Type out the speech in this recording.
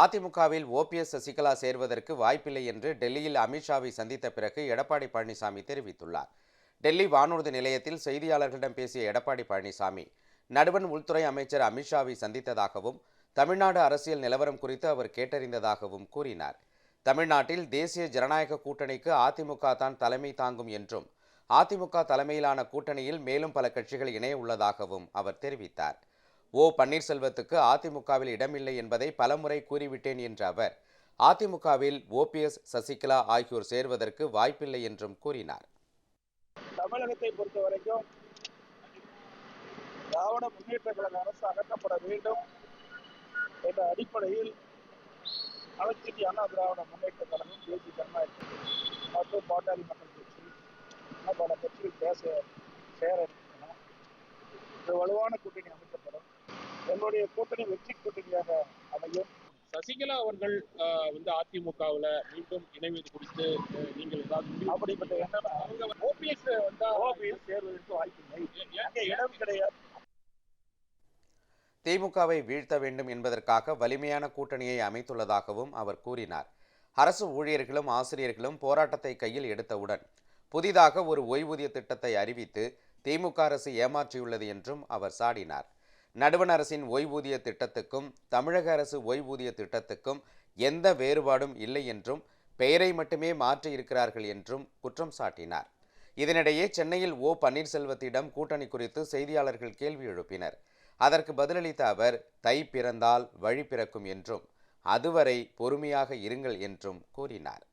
அதிமுகவில் ஓபிஎஸ் சசிகலா சேர்வதற்கு வாய்ப்பில்லை என்று டெல்லியில் அமித்ஷாவை சந்தித்த பிறகு எடப்பாடி பழனிசாமி தெரிவித்துள்ளார். டெல்லி வானூர்தி நிலையத்தில் செய்தியாளர்களிடம் பேசிய எடப்பாடி பழனிசாமி நடுவண் உள்துறை அமைச்சர் அமித்ஷாவை சந்தித்ததாகவும் தமிழ்நாடு அரசியல் நிலவரம் குறித்து அவர் கேட்டறிந்ததாகவும் கூறினார். தமிழ்நாட்டில் தேசிய ஜனநாயக கூட்டணிக்கு அதிமுக தான் தலைமை தாங்கும் என்றும் அதிமுக தலைமையிலான கூட்டணியில் மேலும் பல கட்சிகள் இணைய உள்ளதாகவும் அவர் தெரிவித்தார். ஓ பன்னீர்செல்வத்துக்கு அதிமுகவில் இடமில்லை என்பதை பலமுறை கூறிவிட்டேன் என்ற அவர் அதிமுகவில் ஓபிஎஸ் சசிகலா ஆகியோர் சேர்வதற்கு வாய்ப்பில்லை என்றும் கூறினார். தமிழகத்தை பொறுத்த வரைக்கும் திராவிட முன்னேற்ற கழக அரசு அகற்றப்பட வேண்டும் என்ற அடிப்படையில் அனைத்து அண்ணா திராவிட முன்னேற்ற கழகம் தேசிய ஜனநாயக மற்றும் பாட்டாளி மக்கள் கட்சி இன்னும் பல கட்சிகள் பேச சேர வலுவான கூட்டணி அமைக்கப்படும். எங்களுடைய கூட்டணி வெற்றி கூட்டணியாக அமையும். சசிகலா அவர்கள் வந்து அதிமுகவுல மீண்டும் இணைவது குறித்து நீங்கள் ஏதாவது அப்படிப்பட்ட எண்ணம் அவங்க ஓபிஎஸ் வந்தா ஓபிஎஸ் சேர்வதற்கு வாய்ப்பில்லை அங்கே இடம் கிடையாது. திமுகவை வீழ்த்த வேண்டும் என்பதற்காக வலிமையான கூட்டணியை அமைத்துள்ளதாகவும் அவர் கூறினார். அரசு ஊழியர்களும் ஆசிரியர்களும் போராட்டத்தை கையில் எடுத்தவுடன் புதிதாக ஒரு ஓய்வூதிய திட்டத்தை அறிவித்து திமுக அரசு ஏமாற்றியுள்ளது என்றும் அவர் சாடினார். நடுவண் அரசின் ஓய்வூதிய திட்டத்துக்கும் தமிழக அரசு ஓய்வூதிய திட்டத்துக்கும் எந்த வேறுபாடும் இல்லை என்றும் பெயரை மட்டுமே மாற்றி இருக்கிறார்கள் என்றும் குற்றம் சாட்டினார். இதனிடையே சென்னையில் ஓ. பன்னீர்செல்வத்திடம் கூட்டணி குறித்து செய்தியாளர்கள் கேள்வி எழுப்பினர். அதற்கு பதிலளித்த அவர் தை பிறந்தால் வழி பிறக்கும் என்றும் அதுவரை பொறுமையாக இருங்கள் என்றும் கூறினார்.